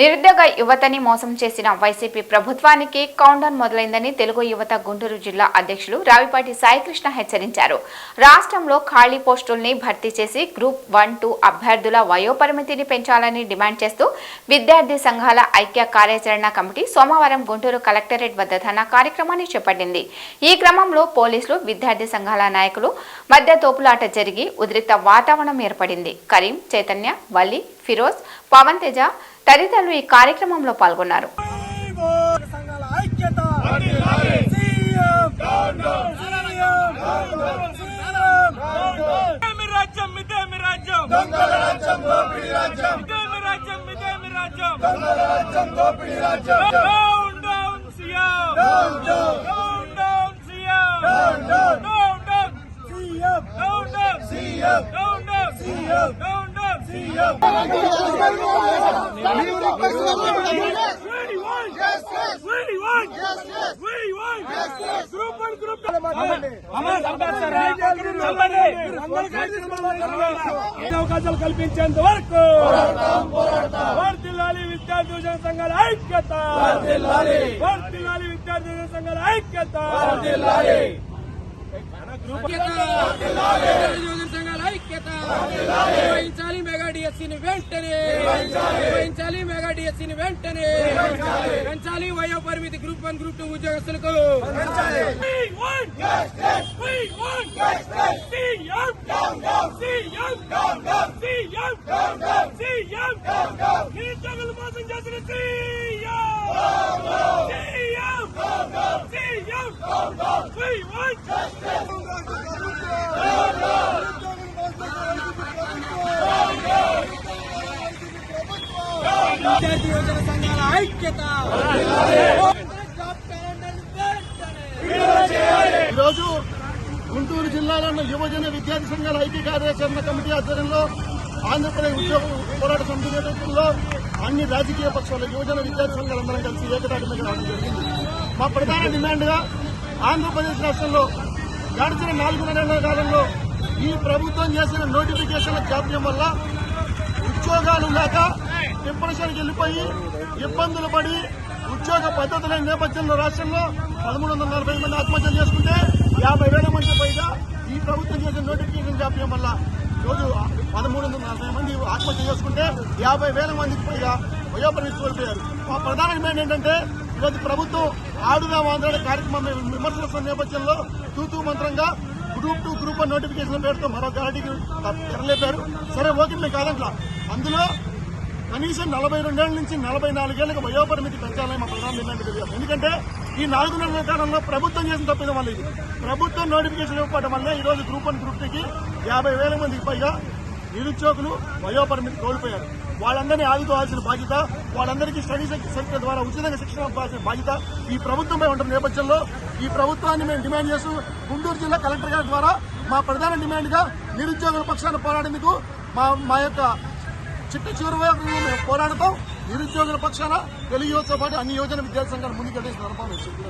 నిరుద్యోగ యువతని మోసం చేసిన వైసీపీ ప్రభుత్వానికి కౌండౌన్ మొదలైందని తెలుగు యువత గుంటూరు జిల్లా అధ్యక్షులు రావిపాటి సాయికృష్ణ హెచ్చరించారు. రాష్ట్రంలో ఖాళీ పోస్టుల్ని భర్తీ చేసి గ్రూప్ వన్ టూ అభ్యర్థుల వయోపరిమితిని పెంచాలని డిమాండ్ చేస్తూ విద్యార్థి సంఘాల ఐక్య కార్యాచరణ కమిటీ సోమవారం గుంటూరు కలెక్టరేట్ వద్ద ధర్నా కార్యక్రమాన్ని చేపట్టింది. ఈ క్రమంలో పోలీసులు విద్యార్థి సంఘాల నాయకులు మధ్య తోపులాట జరిగి ఉద్రిక్త వాతావరణం ఏర్పడింది. కరీం చైతన్య వల్లి ఫిరోజ్ పవన్ తేజ తదితరులు ఈ కార్యక్రమంలో పాల్గొన్నారు సంఘాల ఐక్యత సీఎం సీఎం మీ రాజ్యం మిదే మీ రాజ్యం దొంగల రాజ్యం దోపిడీ రాజ్యం మిదే అవకాశాలు కల్పించేంత వరకు వర్ధిల్లాలి విద్యార్థి యువజన సంఘాల ఐక్యత. వర్ధిల్లాలి విద్యార్థి యువజన సంఘాల ఐక్యత. నిర్వహించాలి. మెగా డిఎస్సీని వెంటనే నిర్వహించాలి మెగా డిఎస్సీని వెంటనే పెంచాలి వయో పరిమితి గ్రూప్ వన్ గ్రూప్ టూ ఉద్యోగస్తులకు We want justice. విద్యార్థి యువజన సంఘాల ఐక్యత. ఈరోజు గుంటూరు జిల్లాలోని యువజన విద్యార్థి సంఘాల ఐక్య కార్యాచరణ కమిటీ ఆధ్వర్యంలో ఆంధ్రప్రదేశ్ ఉద్యోగ పోరాట సమితి నేతృత్వంలో అన్ని రాజకీయ పక్షాల యువజన విద్యార్థి సంఘాలందరం కలిసి ఏకతాటి మీద రావడం జరిగింది. మా ప్రధాన డిమాండ్గా ఆంధ్రప్రదేశ్ రాష్ట్రంలో గడిచిన నాలుగున్నర కాలంలో ఈ ప్రభుత్వం చేసిన నోటిఫికేషన్ల జాప్యం వల్ల ఉద్యోగాలు లేక డిప్రెషన్కి వెళ్ళిపోయి ఇబ్బందులు పడి ఉద్యోగ పద్ధతుల నేపథ్యంలో రాష్ట్రంలో పదమూడు వందల నలభై మంది ఆత్మహత్యలు చేసుకుంటే యాభై వేల మంది పైగా ఈ ప్రభుత్వం చేసిన నోటిఫికేషన్ జాప్యం వల్ల రోజు పదమూడు వందల నలభై మంది ఆత్మహత్య చేసుకుంటే యాభై వేల మందికి పైగా వయోపరిమితి కోల్పోయారు. మా ప్రధాన డిమాండ్ ఏంటంటే ఈరోజు ప్రభుత్వం ఆడుదాం ఆంధ్ర కార్యక్రమం విమర్శిస్తున్న నేపథ్యంలో తూతూ మంత్రంగా గ్రూప్ టూ గ్రూప్ నోటిఫికేషన్ పేరుతో మరో గాడికి తెరలేపారు. సరే ఓకే మేము కాదంట్లా. అందులో కనీసం నలభై రెండేళ్ళ నుంచి నలభై నాలుగేళ్ళకు వయోపరిమితి పెంచాలని మా ప్రధాన డిమాండ్ ఎందుకంటే ఈ నాలుగున్నర కాలంలో ప్రభుత్వం చేసిన తప్పిదం వల్ల ఇది ప్రభుత్వం నోటిఫికేషన్ ఇవ్వడం వల్ల ఈ రోజు గ్రూప్ వన్ గ్రూప్ టూకి యాభై వేల మందికి పైగా నిరుద్యోగులు వయోపరిమితి కోల్పోయారు. వాళ్ళందరినీ ఆదుకోవాల్సిన బాధ్యత వాళ్ళందరికీ స్టడీ సెంటర్ ద్వారా ఉచితంగా శిక్షణ ఇవ్వాల్సిన బాధ్యత ఈ ప్రభుత్వంపై ఉంటున్న నేపథ్యంలో ఈ ప్రభుత్వాన్ని మేము డిమాండ్ చేస్తూ గుంటూరు జిల్లా కలెక్టర్ గారి ద్వారా మా ప్రధాన డిమాండ్గా నిరుద్యోగుల పక్షాన పోరాడేందుకు మా మా యొక్క చిట్ట చివరి వరకు మేము పోరాడతాం. నిరుద్యోగుల పక్షాన తెలుగు యువతతో పాటు అన్ని యోజన విద్యార్థి సంఘాలు ముందుకెళ్ళే సందర్భం